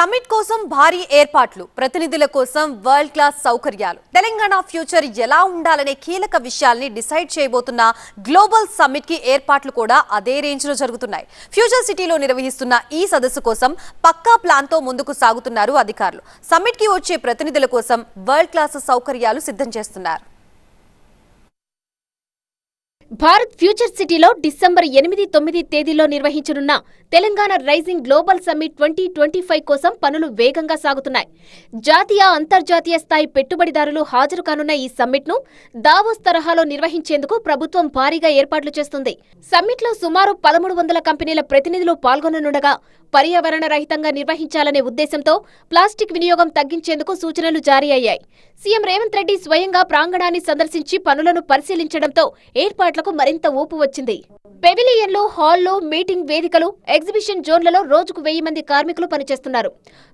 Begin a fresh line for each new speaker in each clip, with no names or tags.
Summit కోసం భారీ ఏర్పాట్లు ప్రతినిధుల కోసం వరల్డ్ క్లాస్ సౌకర్యాలు. తెలంగాణ ఫ్యూచర్ ఎలా ఉండాలనే కీలక విషయాల్ని డిసైడ్ చేయబోతున్న గ్లోబల్ సమ్మిట్కి ఏర్పాట్లు కూడా అదే రేంజ్లో జరుగుతున్నాయి. ఫ్యూచర్ సిటీలో నిర్వహిస్తున్న ఈ సదస్సు కోసం పక్కా ప్లాన్తో ముందుకు సాగుతున్నారు అధికారులు. సమ్మిట్కి వచ్చే ప్రతినిధుల కోసం వరల్డ్ క్లాస్ సౌకర్యాలు సిద్ధం చేస్తున్నారు.
భారత్ ఫ్యూచర్ సిటీలో డిసెంబర్ ఎనిమిది తొమ్మిది తేదీలో నిర్వహించనున్న Telangana rising global summit twenty twenty five కోసం పనులు వేగంగా సాగుతున్నాయి. జాతీయ అంతర్జాతీయ స్థాయి పెట్టుబడిదారులు హాజరు కానున్న ఈ సమ్మిట్ను దావోస్ తరహాలో నిర్వహించేందుకు ప్రభుత్వం భారీగా ఏర్పాట్లు చేస్తుంది. సమ్మిట్లో సుమారు పదమూడు వందల కంపెనీల ప్రతినిధులు పాల్గొననుండగా పర్యావరణ రహితంగా నిర్వహించాలనే ఉద్దేశంతో ప్లాస్టిక్ వినియోగం తగ్గించేందుకు సూచనలు జారీ అయ్యాయి. సీఎం రేవంత్ రెడ్డి స్వయంగా ప్రాంగణాన్ని సందర్శించి పనులను పరిశీలించడంతో ఏర్పాట్లకు మరింత ఊపు వచ్చింది. పెవిలియన్లు హాల్లో మీటింగ్ వేదికలు ఎగ్జిబిషన్ జోన్లలో రోజుకు వెయ్యి మంది కార్మికులు పనిచేస్తున్నారు.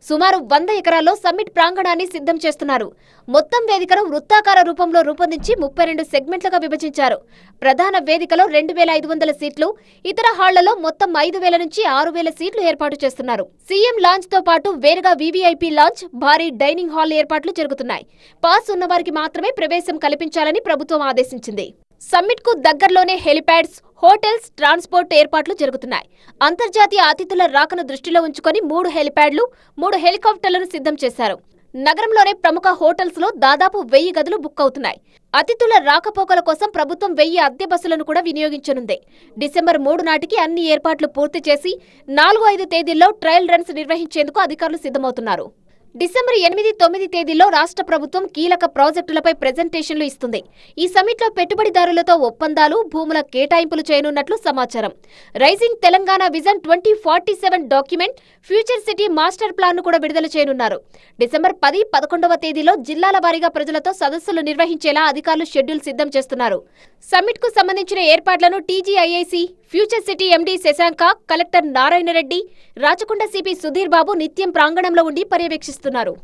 సుమారు వంద ఎకరాల్లో సమ్మిట్ ప్రాంగణాన్ని సిద్ధం చేస్తున్నారు. మొత్తం వేదికను వృత్తాకార రూపంలో రూపొందించి ముప్పై రెండు సెగ్మెంట్లుగా విభజించారు. ప్రధాన వేదికలో రెండు వేల ఐదు వందల సీట్లు ఇతర హాళ్ళలో మొత్తం ఐదు వేల నుంచి ఆరు వేల సీట్లు ఏర్పాటు చేస్తున్నారు. సీఎం లాంచ్తో పాటు వేరుగా వీవీఐపీ లాంచ్ భారీ డైనింగ్ హాల్ ఏర్పాట్లు జరుగుతున్నాయి. పాస్ ఉన్నవారికి మాత్రమే ప్రవేశం కల్పించాలని ప్రభుత్వం ఆదేశించింది. సమ్మిట్కు దగ్గరలోనే హెలిప్యాడ్స్ హోటల్స్ ట్రాన్స్పోర్ట్ ఏర్పాట్లు జరుగుతున్నాయి. అంతర్జాతీయ అతిథుల రాకను దృష్టిలో ఉంచుకొని మూడు హెలిప్యాడ్లు మూడు హెలికాప్టర్లను సిద్ధం చేశారు. నగరంలోనే ప్రముఖ హోటల్స్లో దాదాపు వెయ్యి గదులు బుక్ అవుతున్నాయి. అతిథుల రాకపోకల కోసం ప్రభుత్వం వెయ్యి అద్దె బస్సులను కూడా వినియోగించనుంది. డిసెంబర్ మూడు నాటికి అన్ని ఏర్పాట్లు పూర్తి చేసి నాలుగు ఐదు తేదీల్లో ట్రయల్ రన్స్ నిర్వహించేందుకు అధికారులు సిద్ధమవుతున్నారు. డిసెంబర్ ఎనిమిది తొమ్మిది తేదీల్లో రాష్ట్ర ప్రభుత్వం కీలక ప్రాజెక్టులపై ప్రెజెంటేషన్లు ఇస్తుంది. ఈ సమిట్లో పెట్టుబడిదారులతో ఒప్పందాలు భూముల కేటాయింపులు చేయనున్నట్లు సమాచారం. Rising Telangana vision twenty forty seven document future city master ప్లాన్ను కూడా విడుదల చేయనున్నారు. డిసెంబర్ పది పదకొండవ తేదీలో జిల్లాల వారీగా ప్రజలతో సదస్సులు నిర్వహించేలా అధికారులు షెడ్యూల్ సిద్ధం చేస్తున్నారు. సమిట్కు సంబంధించిన ఏర్పాట్లను TGIIC future city MD Shashanka collector Narayana Reddy Rachakonda CP Sudheer Babu నిత్యం ప్రాంగణంలో ఉండి పర్యవేక్షిస్తున్నారు.